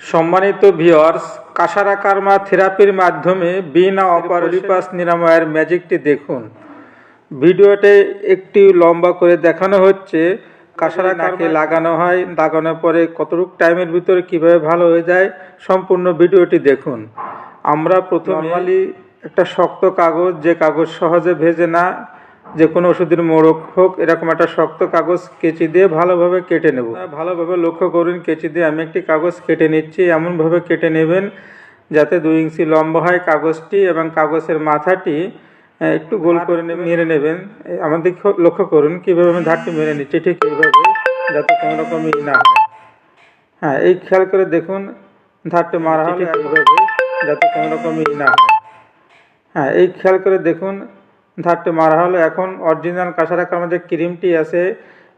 সম্মানিত ভিওয়ার্স কাসারা কার্মা থেরাপির মাধ্যমে বিনা অপারলিপাস নিরাময়ের ম্যাজিকটি দেখুন। ভিডিওতে একটি লম্বা করে দেখানো হচ্ছে কাসারা কাকে লাগানো হয় লাগানোর পরে কতটুকু টাইমের ভিতরে কীভাবে ভালো হয়ে যায় সম্পূর্ণ ভিডিওটি দেখুন। আমরা প্রথমে একটা শক্ত কাগজ যে কাগজ সহজে ভেজে না যে কোনো ওষুধের মোড়ক হোক এরকম একটা শক্ত কাগজ কেচি দিয়ে ভালোভাবে কেটে নেব। ভালোভাবে লক্ষ্য করুন কেচি দিয়ে আমি একটি কাগজ কেটে নিচ্ছি। এমনভাবে কেটে নেবেন যাতে দুই ইঞ্চি লম্বা হয় কাগজটি এবং কাগজের মাথাটি একটু গোল করে মেরে নেবেন। আমাদের লক্ষ্য করুন কীভাবে আমি ধারটি মেরে নিচ্ছি ঠিক এইভাবে যাতে কোনো রকমই না হয়। হ্যাঁ এই খেয়াল করে দেখুন ধারটি মারা হলে এইভাবে যাতে কোনো রকমই না হয়। হ্যাঁ এই খেয়াল করে দেখুন ধারটি মারা হলো। এখন অরিজিনাল কাঁসারাক আমাদের ক্রিমটি আছে।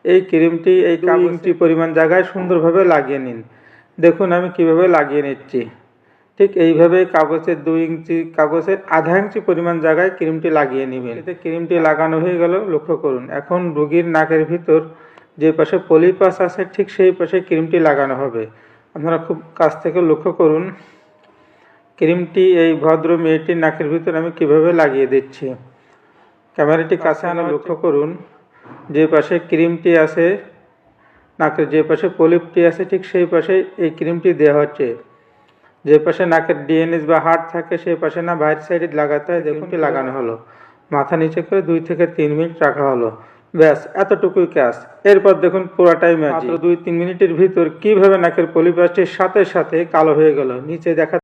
এই ক্রিমটি এই কাগজটি পরিমাণ জায়গায় সুন্দরভাবে লাগিয়ে নিন। দেখুন আমি কীভাবে লাগিয়ে নিচ্ছি। ঠিক এইভাবে কাগজের দুই ইঞ্চি কাগজের আধা ইঞ্চি পরিমাণ জায়গায় ক্রিমটি লাগিয়ে নেবেন। এতে ক্রিমটি লাগানো হয়ে গেল লক্ষ্য করুন। এখন রুগীর নাকের ভিতর যে পাশে পলিপাস আছে ঠিক সেই পাশে ক্রিমটি লাগানো হবে। আপনারা খুব কাছ থেকে লক্ষ্য করুন ক্রিমটি এই ভদ্র মেয়েটির নাকের ভিতর আমি কীভাবে লাগিয়ে দিচ্ছি। ক্যামেরাটি কাছে আনা লক্ষ্য করুন। যে পাশে ক্রিমটি আছে নাকের যে পাশে পলিপটি আছে ঠিক সেই পাশে এই ক্রিমটি দেওয়া হচ্ছে। যে পাশে নাকের ডিএনএস বা হার্ট থাকে সেই পাশে না বাইরের সাইডে লাগাতে হয় দেখুন কি লাগানো হলো। মাথা নিচে করে দুই থেকে তিন মিনিট রাখা হলো। ব্যাস এতটুকুই কাজ। এরপর দেখুন পুরাটাই মাত্র দুই তিন মিনিটের ভিতর কীভাবে নাকের পলিপাসটির সাথে সাথে কালো হয়ে গেল নিচে দেখা